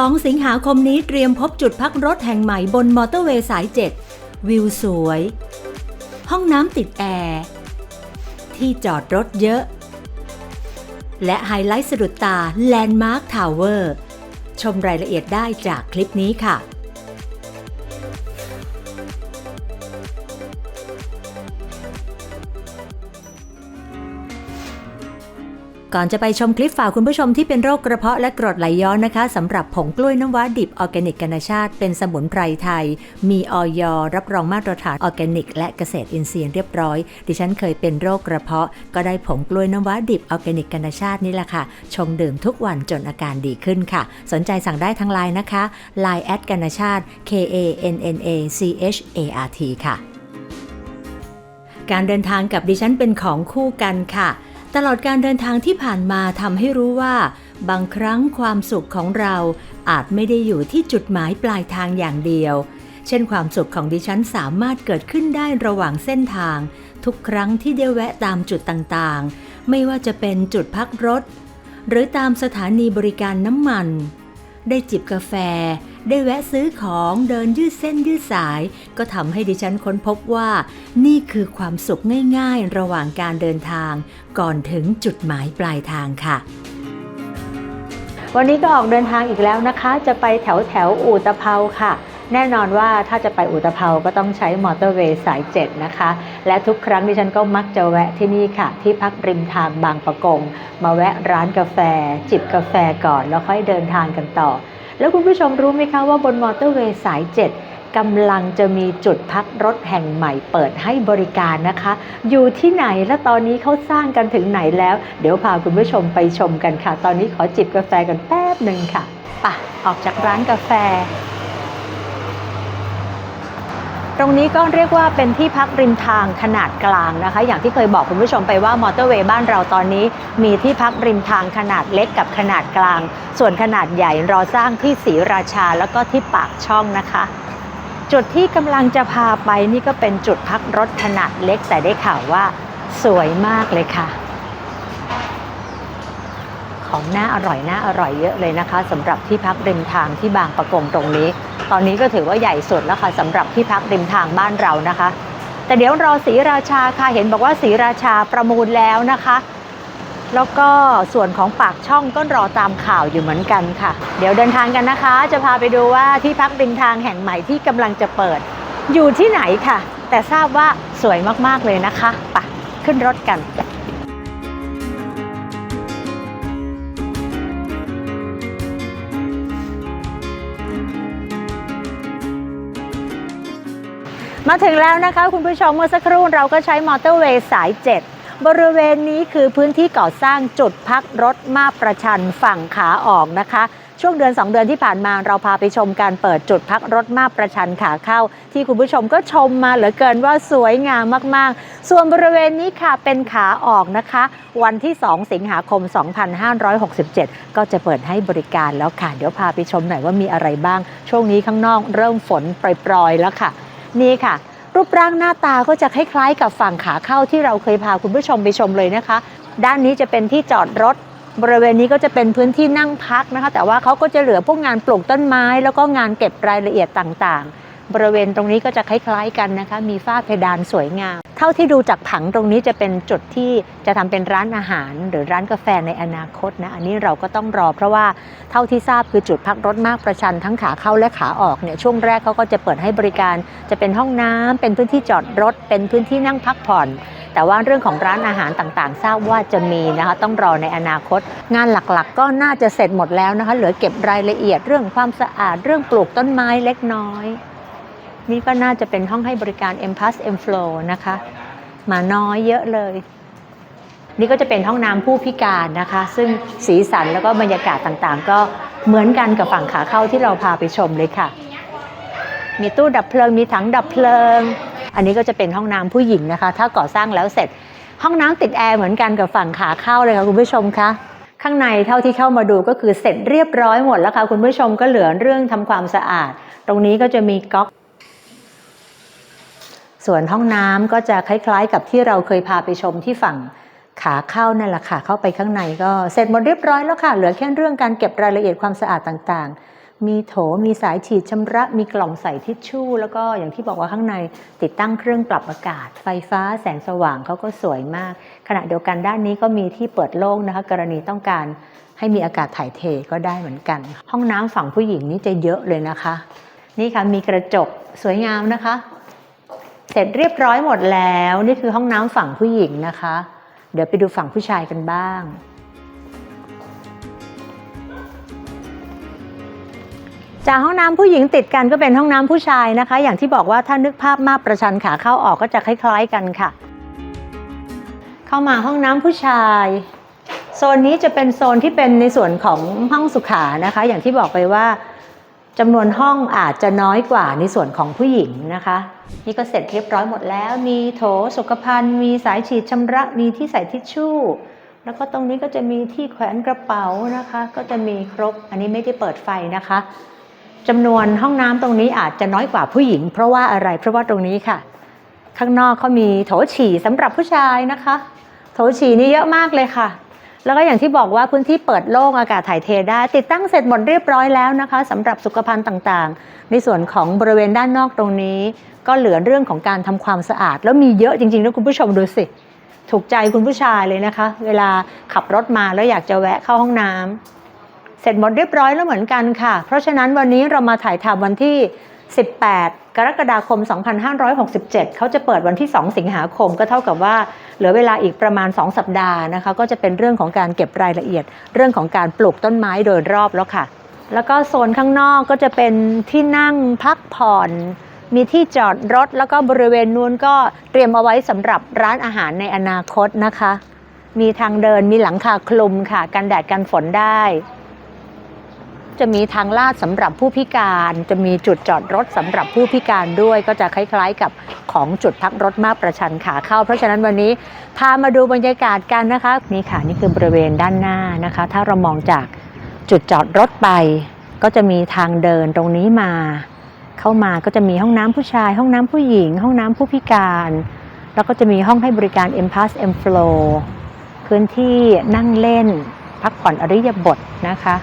2 สิงหาคมนี้เตรียมพบจุดพักรถแห่งใหม่บนมอเตอร์เวย์สาย 7 วิวสวย ห้องน้ำติดแอร์ ที่จอดรถเยอะ และไฮไลท์สะดุดตาแลนด์มาร์คทาวเวอร์ ชมรายละเอียดได้จากคลิปนี้ค่ะ ก่อนจะไปชมคลิปฝากคุณผู้ชมที่เป็นโรคกระเพาะและกรดไหลย้อนนะคะสำหรับผงกล้วยน้ำว้าดิบออร์แกนิกกันาชาติ เป็นสมุนไพรไทย มีออยรับรองมาตรฐานออร์แกนิก และเกษตรอินทรีย์เรียบร้อย ดิฉันเคยเป็นโรคกระเพาะ ก็ได้ผงกล้วยน้ำว้าดิบออร์แกนิกกันาชาตินี่แหละค่ะ ชงดื่มทุกวันจนอาการดีขึ้นค่ะ สนใจสั่งได้ทางไลน์นะคะ Line แอดกันาชาติ K A N N A C H A R T ค่ะ การเดินทางกับดิฉันเป็นของคู่กันค่ะ ตลอดการเดินทางที่ผ่านมาทำให้รู้ว่า บางครั้งความสุขของเราอาจไม่ได้อยู่ที่จุดหมายปลายทางอย่างเดียว เช่นความสุขของดิฉันสามารถเกิดขึ้นได้ระหว่างเส้นทาง ทุกครั้งที่ได้แวะตามจุดต่างๆ ไม่ว่าจะเป็นจุดพักรถ หรือตามสถานีบริการน้ำมัน ได้จิบกาแฟ ได้แวะซื้อของเดินยืดเส้นยืดสาย ก็ทำให้ดิฉันค้นพบว่า นี่คือความสุขง่ายๆ ระหว่างการเดินทาง ก่อนถึงจุดหมายปลายทางค่ะ วันนี้ก็ออกเดินทางอีกแล้วนะคะ จะไปแถวแถวอู่ตะเภาค่ะแน่นอนว่าถ้าจะไปอุตภเปาก็ต้องใช้มอเตอร์เวย์สาย 7 นะคะ และทุกครั้งที่ฉันก็มักจะแวะที่นี่ค่ะ ที่พักริมทางบางประกง มาแวะร้านกาแฟ จิบกาแฟก่อน แล้วค่อยเดินทางกันต่อ แล้วคุณผู้ชมรู้ไหมคะว่าบนมอเตอร์เวย์สาย 7กำลังจะมีจุดพักรถแห่งใหม่เปิดให้บริการนะคะ อยู่ที่ไหนและตอนนี้เขาสร้างกันถึงไหนแล้ว เดี๋ยวพาคุณผู้ชมไปชมกันค่ะ ตอนนี้ขอจิบกาแฟกันแป๊บหนึ่งค่ะป่ะออกจากร้านกาแฟ ตรงนี้ก็เรียกว่าเป็นที่พักริมทางขนาดกลางนะคะ อย่างที่เคยบอกคุณผู้ชมไปว่ามอเตอร์เวย์บ้านเราตอนนี้ มีที่พักริมทางขนาดเล็กกับขนาดกลาง ส่วนขนาดใหญ่รอสร้างที่ศรีราชาแล้วก็ที่ปากช่องนะคะ จุดที่กำลังจะพาไปนี่ก็เป็นจุดพักรถขนาดเล็กแต่ได้ข่าวว่าสวยมากเลยค่ะ ของน่าอร่อยน่าอร่อยเยอะเลยนะคะสำหรับที่พักริมทางที่บางประกงตรงนี้ ตอนนี้ก็ถือว่าใหญ่สุดแล้วค่ะสำหรับที่พักริมทางบ้านเรานะคะ แต่เดี๋ยวรอศรีราชาค่ะเห็นบอกว่าศรีราชาประมูลแล้วนะคะ แล้วก็ส่วนของปากช่องก็รอตามข่าวอยู่เหมือนกันค่ะ เดี๋ยวเดินทางกันนะคะ จะพาไปดูว่าที่พักริมทางแห่งใหม่ที่กำลังจะเปิด อยู่ที่ไหนค่ะ แต่ทราบว่าสวยมากๆเลยนะคะปะขึ้นรถกัน มาถึงแล้วนะคะคุณผู้ชมเมื่อสักครู่เราก็ใช้มอเตอร์เวย์สาย 7 บริเวณนี้คือพื้นที่ก่อสร้างจุดพักรถมาประชันฝั่งขาออกนะคะ ช่วงเดือน 2 เดือนที่ผ่านมาเราพาไปชมการเปิดจุดพักรถมาประชันขาเข้า ที่คุณผู้ชมก็ชมมาเหลือเกินว่าสวยงามมากๆ ส่วนบริเวณนี้ค่ะเป็นขาออกนะคะ วันที่ 2 สิงหาคม 2567 ก็จะเปิดให้บริการแล้วค่ะ เดี๋ยวพาไปชมหน่อยว่ามีอะไรบ้าง ช่วงนี้ข้างนอกเริ่มฝนปรยๆแล้วค่ะ นี่ค่ะ รูปร่างหน้าตาก็จะคล้ายๆ กับฝั่งขาเข้าที่เราเคยพาคุณผู้ชมไปชมเลยนะคะ ด้านนี้จะเป็นที่จอดรถ บริเวณนี้ก็จะเป็นพื้นที่นั่งพักนะคะ แต่ว่าเขาก็จะเหลือพวกงานปลูกต้นไม้ แล้วก็งานเก็บรายละเอียดต่างๆ บริเวณตรงนี้ก็จะคล้ายๆกันนะคะ มีฝ้าเพดานสวยงาม เท่าที่ดูจากผังตรงนี้จะเป็นจุดที่จะทำเป็นร้านอาหาร หรือร้านกาแฟในอนาคตนะอันนี้เราก็ต้องรอ เพราะว่าเท่าที่ทราบคือจุดพักรถมากประชันทั้งขาเข้าและขาออกเนี่ยช่วงแรกเขาก็จะเปิดให้บริการ จะเป็นห้องน้ำเป็นพื้นที่จอดรถ เป็นพื้นที่นั่งพักผ่อน แต่ว่าเรื่องของร้านอาหารต่างๆ ทราบว่าจะมีนะคะต้องรอในอนาคต งานหลักๆ ก็น่าจะเสร็จหมดแล้วนะคะเหลือเก็บรายละเอียดเรื่องความสะอาดเรื่องปลูกต้นไม้เล็กน้อย นี่ก็น่าจะเป็นห้องให้บริการ M Plus M Flow นะคะ มาน้อยเยอะเลย นี่ก็จะเป็นห้องน้ำผู้พิการนะคะ ซึ่งสีสันแล้วก็บรรยากาศต่างๆ ก็เหมือนกันกับฝั่งขาเข้าที่เราพาไปชมเลยค่ะ มีตู้ดับเพลิง มีถังดับเพลิง อันนี้ก็จะเป็นห้องน้ำผู้หญิงนะคะ ถ้าก่อสร้างแล้วเสร็จ ห้องน้ำติดแอร์เหมือนกันกับฝั่งขาเข้าเลยค่ะคุณผู้ชมคะข้างในเท่าที่เข้ามาดูก็คือเสร็จเรียบร้อยหมดแล้วค่ะคุณผู้ชมก็เหลือเรื่องทำความสะอาด ตรงนี้ก็จะมีก๊อก ส่วนห้องน้ำก็จะคล้ายๆ กับที่เราเคยพาไปชมที่ฝั่งขาเข้านั่นแหละค่ะ เข้าไปข้างในก็เสร็จหมดเรียบร้อยแล้วค่ะ เหลือแค่เรื่องการเก็บรายละเอียดความสะอาดต่างๆ มีโถ มีสายฉีดชำระ มีกล่องใส่ทิชชู่ แล้วก็อย่างที่บอกว่าข้างในติดตั้งเครื่องปรับอากาศ ไฟฟ้า แสงสว่างเขาก็สวยมาก ขณะเดียวกันด้านนี้ก็มีที่เปิดโล่งนะคะ กรณีต้องการให้มีอากาศถ่ายเทก็ได้เหมือนกัน ห้องน้ำฝั่งผู้หญิงนี่จะเยอะเลยนะคะ นี่ค่ะมีกระจกสวยงามนะคะ เสร็จเรียบร้อยหมดแล้ว นี่คือห้องน้ำฝั่งผู้หญิงนะคะ เดี๋ยวไปดูฝั่งผู้ชายกันบ้าง จากห้องน้ำผู้หญิงติดกันก็เป็นห้องน้ำผู้ชายนะคะ อย่างที่บอกว่าถ้านึกภาพมาบประชันขาเข้าออกก็จะคล้ายๆกันค่ะ เข้ามาห้องน้ำผู้ชายโซนนี้จะเป็นโซนที่เป็นในส่วนของห้องสุขานะคะ อย่างที่บอกไปว่า จำนวนห้องอาจจะน้อยกว่าในส่วนของผู้หญิงนะคะ นี่ก็เสร็จเรียบร้อยหมดแล้ว มีโถสุขภัณฑ์ มีสายฉีดชำระ มีที่ใส่ทิชชู่ แล้วก็ตรงนี้ก็จะมีที่แขวนกระเป๋านะคะ ก็จะมีครบ อันนี้ไม่ได้เปิดไฟนะคะจำนวนห้องน้ำตรงนี้อาจจะน้อยกว่าผู้หญิง เพราะว่าอะไร เพราะว่าตรงนี้ค่ะ ข้างนอกเขามีโถฉี่สำหรับผู้ชายนะคะ โถฉี่นี่เยอะมากเลยค่ะ แล้วก็อย่างที่บอกว่าพื้นที่เปิดโล่งอากาศถ่ายเทได้ ติดตั้งเสร็จหมดเรียบร้อยแล้วนะคะสำหรับสุขภัณฑ์ต่างๆ ในส่วนของบริเวณด้านนอกตรงนี้ ก็เหลือเรื่องของการทำความสะอาด แล้วมีเยอะจริงๆนะคุณผู้ชมดูสิ ถูกใจคุณผู้ชายเลยนะคะ เวลาขับรถมาแล้วอยากจะแวะเข้าห้องน้ำเสร็จหมดเรียบร้อยแล้วเหมือนกันค่ะ เพราะฉะนั้นวันนี้เรามาถ่ายทำวันที่ 18 กรกฎาคม 2567 เขาจะเปิดวันที่ 2 สิงหาคมก็เท่ากับว่า เหลือเวลาอีกประมาณ 2 สัปดาห์นะคะ ก็จะเป็นเรื่องของการเก็บรายละเอียด เรื่องของการปลูกต้นไม้โดยรอบแล้วค่ะ แล้วก็โซนข้างนอกก็จะเป็นที่นั่งพักผ่อน มีที่จอดรถ แล้วก็บริเวณนู้นก็เตรียมเอาไว้สำหรับร้านอาหารในอนาคตนะคะ มีทางเดินมีหลังคาคลุมค่ะ กันแดดกันฝนได้ จะมีทางลาดสำหรับผู้พิการ จะมีจุดจอดรถสำหรับผู้พิการด้วย ก็จะคล้ายๆกับของจุดพักรถมาบประชันขาเข้า เพราะฉะนั้นวันนี้พามาดูบรรยากาศกันนะคะนี่ค่ะนี่คือบริเวณด้านหน้านะคะ ถ้าเรามองจากจุดจอดรถไป ก็จะมีทางเดินตรงนี้มา เข้ามาก็จะมีห้องน้ำผู้ชาย ห้องน้ำผู้หญิง ห้องน้ำผู้พิการ แล้วก็จะมีห้องให้บริการ M Pass M Flow พื้นที่นั่งเล่น พักผ่อนอริยบทนะคะ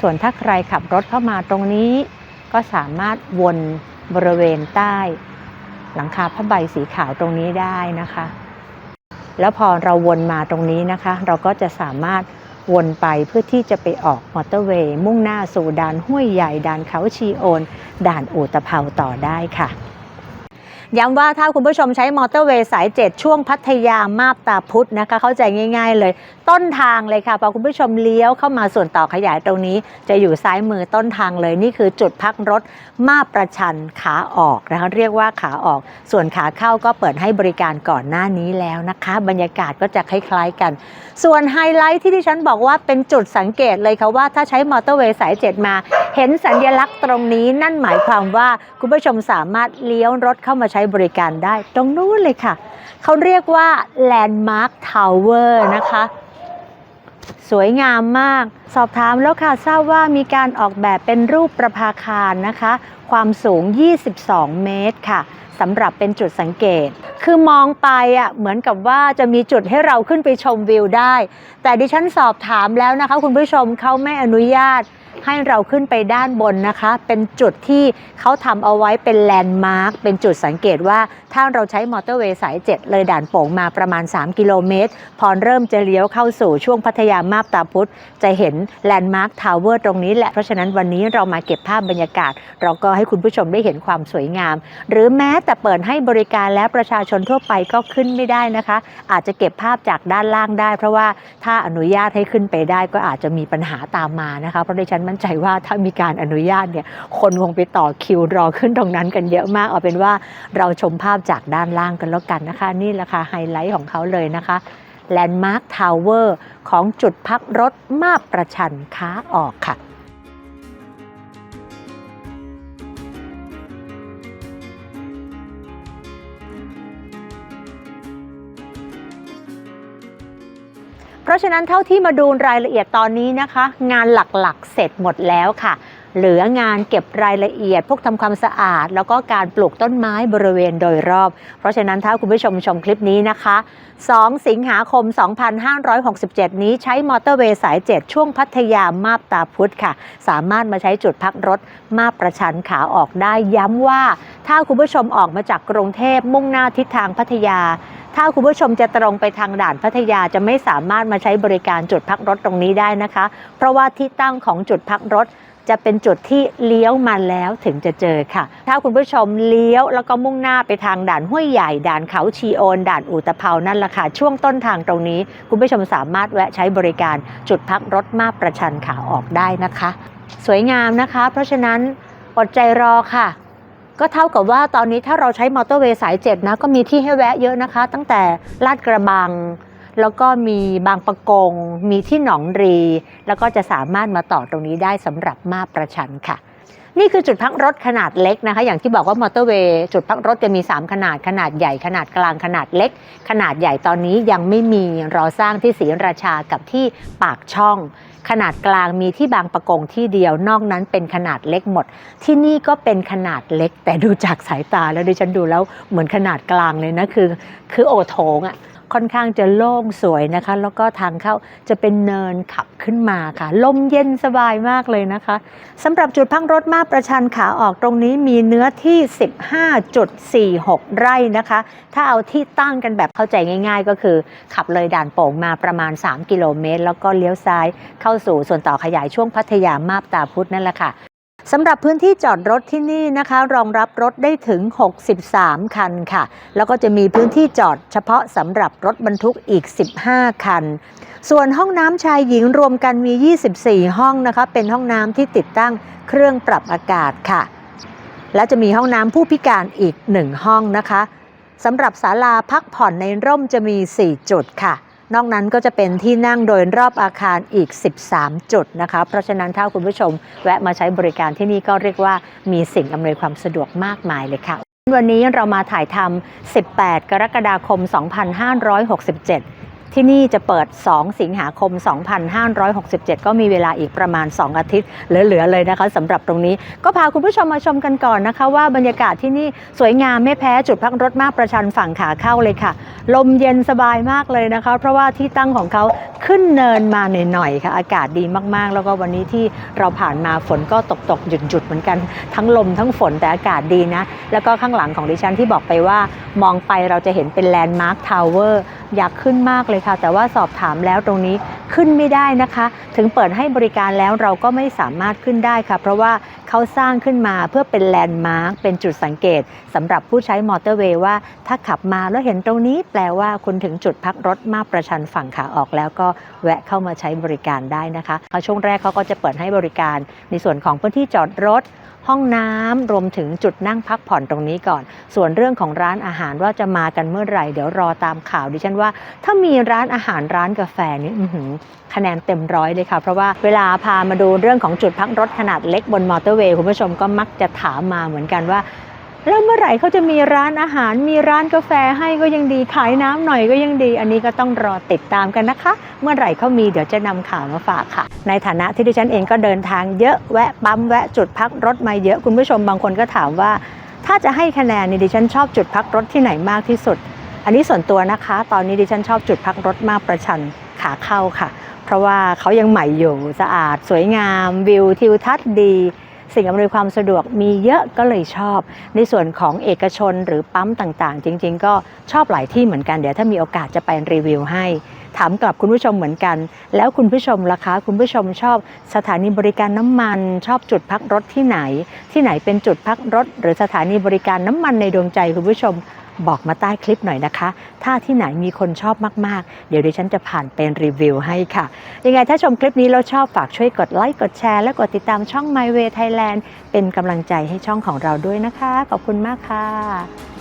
ส่วนถ้าใครขับรถเข้ามาตรงนี้ ก็สามารถวนบริเวณใต้ หลังคาผ้าใบสีขาวตรงนี้ได้นะคะ แล้วพอเราวนมาตรงนี้นะคะ เราก็จะสามารถวนไปเพื่อที่จะไปออกมอเตอร์เวย์มุ่งหน้าสู่ด่านห้วยใหญ่ด่านเขาชีโอน ด่านอูตะเภาต่อได้ค่ะ ย้ำว่าถ้าคุณผู้ชมใช้มอเตอร์เวย์สาย 7 ช่วงพัทยามาบตาพุธนะคะ เข้าใจง่าย ๆ เลย ต้นทางเลยค่ะ พอคุณผู้ชมเลี้ยวเข้ามาส่วนต่อขยายตรงนี้ จะอยู่ซ้ายมือต้นทางเลยนี่คือจุดพักรถมาประชันขาออกนะคะเรียกว่าขาออก ส่วนขาเข้าก็เปิดให้บริการก่อนหน้านี้แล้วนะคะ บรรยากาศก็จะคล้ายๆกัน ส่วนไฮไลท์ที่ที่ฉันบอกว่าเป็นจุดสังเกตเลยค่ะว่าถ้าใช้มอเตอร์เวย์สาย 7 มา เห็นสัญลักษณ์ตรงนี้นั่นหมายความว่าคุณผู้ชมสามารถเลี้ยวรถเข้ามาใช้ช้บริการได้ตรงนู้นเลยค่ะ เขาเรียกว่า Landmark Tower นะคะ สวยงามมาก สอบถามแล้วค่ะทราบว่ามีการออกแบบเป็นรูปประภาคารนะคะ ความสูง 22 เมตรค่ะสำหรับเป็นจุดสังเกต คือมองไปอะเหมือนกับว่าจะมีจุดให้เราขึ้นไปชมวิวได้ แต่ดิฉันสอบถามแล้วนะคะ คุณผู้ชมเขาไม่อนุญาต ให้เราขึ้นไปด้านบนนะคะ เป็นจุดที่เขาทำเอาไว้เป็นแลนด์มาร์คเป็นจุดสังเกตว่าถ้าเราใช้มอเตอร์เวย์สาย 7 เลยด่านโป่งมาประมาณ 3 กิโลเมตร พอเริ่มจะเลี้ยวเข้าสู่ช่วงพัทยามาบตาพุธจะเห็นแลนด์มาร์คทาวเวอร์ตรงนี้แหละ เพราะฉะนั้นวันนี้เรามาเก็บภาพบรรยากาศ เราก็ให้คุณผู้ชมได้เห็นความสวยงาม หรือแม้แต่เปิดให้บริการและประชาชนทั่วไปก็ขึ้นไม่ได้นะคะ อาจจะเก็บภาพจากด้านล่างได้ เพราะว่าถ้าอนุญาตให้ขึ้นไปได้ก็อาจจะมีปัญหาตามมานะคะเพราะดิฉันมั่นใจว่าถ้ามีการอนุญาตเนี่ยคนคงไปต่อคิวรอขึ้นตรงนั้นกันเยอะมากเอาเป็นว่าเราชมภาพจากด้านล่างกันแล้วกันนะคะ นี่แหละค่ะไฮไลท์ของเขาเลยนะคะแลนด์มาร์คทาวเวอร์ของจุดพักรถมาบประชันค้าออกค่ะ เพราะฉะนั้นเท่าที่มาดูรายละเอียดตอนนี้นะคะ งานหลักๆ เสร็จหมดแล้วค่ะ เหลืองานเก็บรายละเอียด พวกทำความสะอาด แล้วก็การปลูกต้นไม้บริเวณโดยรอบ เพราะฉะนั้นถ้าคุณผู้ชมชมคลิปนี้นะคะ 2 สิงหาคม 2567 นี้ใช้มอเตอร์เวย์สาย 7 ช่วงพัทยามาบตาพุธค่ะ สามารถมาใช้จุดพักรถมาประชันขาออกได้ย้ำว่า ถ้าคุณผู้ชมออกมาจากกรุงเทพมุ่งหน้าทิศทางพัทยา ถ้าคุณผู้ชมจะตรงไปทางด่านพัทยาจะไม่สามารถมาใช้บริการจุดพักรถตรงนี้ได้นะคะ เพราะว่าที่ตั้งของจุดพักรถจะเป็นจุดที่เลี้ยวมาแล้วถึงจะเจอค่ะ ถ้าคุณผู้ชมเลี้ยวแล้วก็มุ่งหน้าไปทางด่านห้วยใหญ่ ด่านเขาชีโอน ด่านอูตะเภานั่นแหละค่ะ ช่วงต้นทางตรงนี้ คุณผู้ชมสามารถแวะใช้บริการจุดพักรถมาประชันขาออกได้นะคะ สวยงามนะคะ เพราะฉะนั้นอดใจรอค่ะ ก็เท่ากับว่าตอนนี้ถ้าเราใช้มอเตอร์เวย์สาย 7 นะ ก็มีที่ให้แวะเยอะนะคะ ตั้งแต่ลาดกระบัง แล้วก็มีบางประกง มีที่หนองรี แล้วก็จะสามารถมาต่อตรงนี้ได้สำหรับมาประชันค่ะ นี่คือจุดพักรถขนาดเล็กนะคะ อย่างที่บอกว่ามอเตอร์เวย์จุดพักรถจะมี 3 ขนาดขนาดใหญ่ขนาดกลางขนาดเล็ก ขนาดใหญ่ตอนนี้ยังไม่มีรอสร้างที่ศรีราชากับที่ปากช่อง ขนาดกลางมีที่บางประกงที่เดียวนอกนั้นเป็นขนาดเล็กหมด ที่นี่ก็เป็นขนาดเล็ก แต่ดูจากสายตาแล้วดิฉันดูแล้วเหมือนขนาดกลางเลยนะคือ คือโอโถงอะ่ะ ค่อนข้างจะโล่งสวยนะคะ แล้วก็ทางเข้าจะเป็นเนินขับขึ้นมาค่ะ ลมเย็นสบายมากเลยนะคะสำหรับจุดพักรถมาประชันขาออกตรงนี้มีเนื้อที่ 15.46 ไร่นะคะ ถ้าเอาที่ตั้งกันแบบเข้าใจง่าย ๆ ก็คือ ขับเลยด่านโป่งมาประมาณ 3 กิโลเมตร แล้วก็เลี้ยวซ้ายเข้าสู่ส่วนต่อขยายช่วงพัทยามาบตาพุธนั่นแหละค่ะ สำหรับพื้นที่จอดรถที่นี่นะคะ รองรับรถได้ถึง 63 คันค่ะ แล้วก็จะมีพื้นที่จอดเฉพาะสำหรับรถบรรทุกอีก 15 คัน ส่วนห้องน้ำชายหญิงรวมกันมี 24 ห้องนะคะ เป็นห้องน้ำที่ติดตั้งเครื่องปรับอากาศค่ะ และจะมีห้องน้ำผู้พิการอีก 1 ห้องนะคะสำหรับศาลาพักผ่อนในร่มจะมี 4 จุดค่ะ นอกนั้นก็จะเป็นที่นั่งโดยรอบอาคารอีก 13 จุดนะคะ เพราะฉะนั้นถ้าคุณผู้ชมแวะมาใช้บริการที่นี่ก็เรียกว่ามีสิ่งอำนวยความสะดวกมากมายเลยค่ะ วันนี้เรามาถ่ายทำ18 กรกฎาคม 2567 ที่นี่จะเปิด 2 สิงหาคม 2567 ก็มีเวลาอีกประมาณ 2 อาทิตย์ เหลือ ๆ เลยนะคะสำหรับตรงนี้ ก็พาคุณผู้ชมมาชมกันก่อนนะคะ ว่าบรรยากาศที่นี่สวยงามไม่แพ้จุดพักรถมากประชันฝั่งขาเข้าเลยค่ะ ลมเย็นสบายมากเลยนะคะ เพราะว่าที่ตั้งของเขาขึ้นเนินมาหน่อยๆค่ะ อากาศดีมากๆ แล้วก็วันนี้ที่เราผ่านมาฝนก็ตกตกหยุดหยุดเหมือนกัน ทั้งลมทั้งฝนแต่อากาศดีนะ แล้วก็ข้างหลังของดิฉันที่บอกไปว่ามองไปเราจะเห็นเป็นแลนด์มาร์คทาวเวอร์อยากขึ้นมากเลยค่ะ แต่ว่าสอบถามแล้วตรงนี้ขึ้นไม่ได้นะคะ ถึงเปิดให้บริการแล้วเราก็ไม่สามารถขึ้นได้ค่ะ เพราะว่าเขาสร้างขึ้นมาเพื่อเป็นแลนด์มาร์คเป็นจุดสังเกตสำหรับผู้ใช้มอเตอร์เวย์ว่า ถ้าขับมาแล้วเห็นตรงนี้แปลว่าคุณถึงจุดพักรถมาประชันฝั่งขาออกแล้วก็แวะเข้ามาใช้บริการได้นะคะช่วงแรกเขาก็จะเปิดให้บริการในส่วนของพื้นที่จอดรถ ห้องน้ำรวมถึงจุดนั่งพักผ่อนตรงนี้ก่อน ส่วนเรื่องของร้านอาหารว่าจะมากันเมื่อไหร่ เดี๋ยวรอตามข่าวดิฉันว่า ถ้ามีร้านอาหารร้านกาแฟนี่คะแนนเต็มร้อยเลยค่ะ เพราะว่าเวลาพามาดูเรื่องของจุดพักรถขนาดเล็กบนมอเตอร์เวย์คุณผู้ชมก็มักจะถามมาเหมือนกันว่า แล้วเมื่อไหร่เขาจะมีร้านอาหารมีร้านกาแฟให้ก็ยังดีขายน้ำหน่อยก็ยังดี อันนี้ก็ต้องรอติดตามกันนะคะ เมื่อไหร่เขามีเดี๋ยวจะนำข่าวมาฝากค่ะ ในฐานะที่ดิฉันเองก็เดินทางเยอะแวะปั๊มแวะจุดพักรถมาเยอะคุณผู้ชมบางคนก็ถามว่า ถ้าจะให้คะแนนนี่ดิฉันชอบจุดพักรถที่ไหนมากที่สุด อันนี้ส่วนตัวนะคะ ตอนนี้ดิฉันชอบจุดพักรถมากประชันขาเข้าค่ะ เพราะว่าเขายังใหม่อยู่สะอาด สวยงามวิวทิวทัศน์ดี สิ่งอำนวยความสะดวกมีเยอะก็เลยชอบ ในส่วนของเอกชนหรือปั๊มต่างๆ จริง ๆ ก็ชอบหลายที่เหมือนกันเดี๋ยวถ้ามีโอกาสจะไปรีวิวให้ ถามกลับคุณผู้ชมเหมือนกัน แล้วคุณผู้ชมล่ะคะ คุณผู้ชมชอบสถานีบริการน้ำมัน ชอบจุดพักรถที่ไหน ที่ไหนเป็นจุดพักรถ หรือสถานีบริการน้ำมันในดวงใจคุณผู้ชม บอกมาใต้คลิปหน่อยนะคะ ถ้าที่ไหนมีคนชอบมากๆ เดี๋ยวดิฉันจะผ่านเป็นรีวิวให้ค่ะ ยังไงถ้าชมคลิปนี้แล้วชอบฝากช่วยกดไลค์กดแชร์และกดติดตามช่อง My Way Thailand เป็นกำลังใจให้ช่องของเราด้วยนะคะ ขอบคุณมากค่ะ